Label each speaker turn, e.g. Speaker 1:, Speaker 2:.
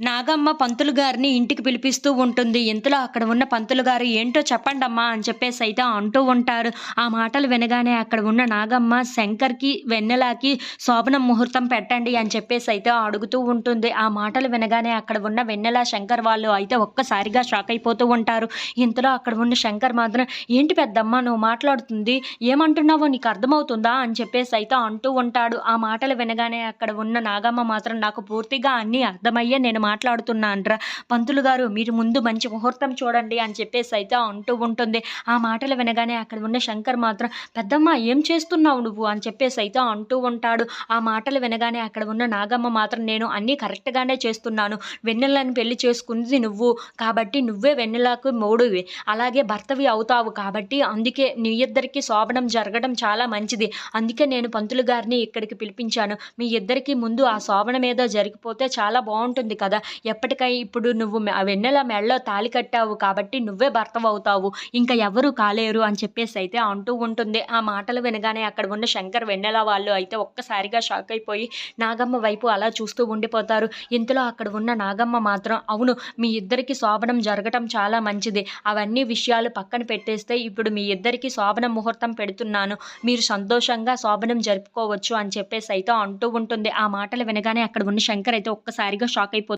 Speaker 1: నాగమ్మ పంతులు గారిని ఇంటికి పిలిపిస్తూ ఉంటుంది. ఇంతలో అక్కడ ఉన్న పంతులు గారు ఏంటో చెప్పండమ్మా అని చెప్పేసి అయితే అంటూ ఉంటారు. ఆ మాటలు వినగానే అక్కడ ఉన్న నాగమ్మ శంకర్కి వెన్నెలాకి శోభన ముహూర్తం పెట్టండి అని చెప్పేసి అయితే అడుగుతూ ఉంటుంది. ఆ మాటలు వినగానే అక్కడ ఉన్న వెన్నెల శంకర్ వాళ్ళు అయితే ఒక్కసారిగా షాక్ అయిపోతూ ఉంటారు. ఇంతలో అక్కడ ఉన్న శంకర్ మాత్రం ఏంటి పెద్దమ్మ నువ్వు మాట్లాడుతుంది? ఏమంటున్నావో నీకు అర్థమవుతుందా? అని చెప్పేసి అయితే అంటూ ఉంటాడు. ఆ మాటలు వినగానే అక్కడ ఉన్న నాగమ్మ మాత్రం నాకు పూర్తిగా అన్నీ అర్థమయ్యే నేను మాట్లాడుతున్నానరా పంతులు గారు మీరు ముందు మంచి ముహూర్తం చూడండి అని చెప్పేసి అయితే అంటూ ఉంటుంది. ఆ మాటలు వినగానే అక్కడ ఉన్న శంకర్ మాత్రం పెద్దమ్మ ఏం చేస్తున్నావు నువ్వు? అని చెప్పేసి అయితే అంటూ ఉంటాడు. ఆ మాటలు వినగానే అక్కడ ఉన్న నాగమ్మ మాత్రం నేను అన్నీ కరెక్ట్గానే చేస్తున్నాను. వెన్నెలని పెళ్ళి చేసుకుంది నువ్వు. కాబట్టి నువ్వే వెన్నెలకు మోడువి అలాగే భర్తవి అవుతావు కాబట్టి అందుకే నీ ఇద్దరికి శోభనం జరగడం చాలా మంచిది. అందుకే నేను పంతులు గారిని ఇక్కడికి పిలిపించాను. మీ ఇద్దరికి ముందు ఆ శోభనం ఏదో జరిగిపోతే చాలా బాగుంటుంది కదా ఎప్పటికై ఇప్పుడు నువ్వు వెన్నెల మెడలో తాళి కట్టావు కాబట్టి నువ్వే భర్తవు అవుతావు ఇంకా ఎవరు కాలేరు అని చెప్పేసి అయితే అంటూ ఉంటుంది. ఆ మాటలు వినగానే అక్కడ ఉన్న శంకర్ వెన్నెల వాళ్ళు అయితే ఒక్కసారిగా షాక్ అయిపోయి నాగమ్మ వైపు అలా చూస్తూ ఉండిపోతారు. ఇంతలో అక్కడ ఉన్న నాగమ్మ మాత్రం అవును మీ ఇద్దరికి శోభనం జరగటం చాలా మంచిది. అవన్నీ విషయాలు పక్కన పెట్టేస్తే ఇప్పుడు మీ ఇద్దరికి శోభన ముహూర్తం పెడుతున్నాను. మీరు సంతోషంగా శోభనం జరుపుకోవచ్చు అని చెప్పేసి అయితే అంటూ ఉంటుంది. ఆ మాటలు వినగానే అక్కడ ఉన్న శంకర్ అయితే ఒక్కసారిగా షాక్ అయిపోతుంది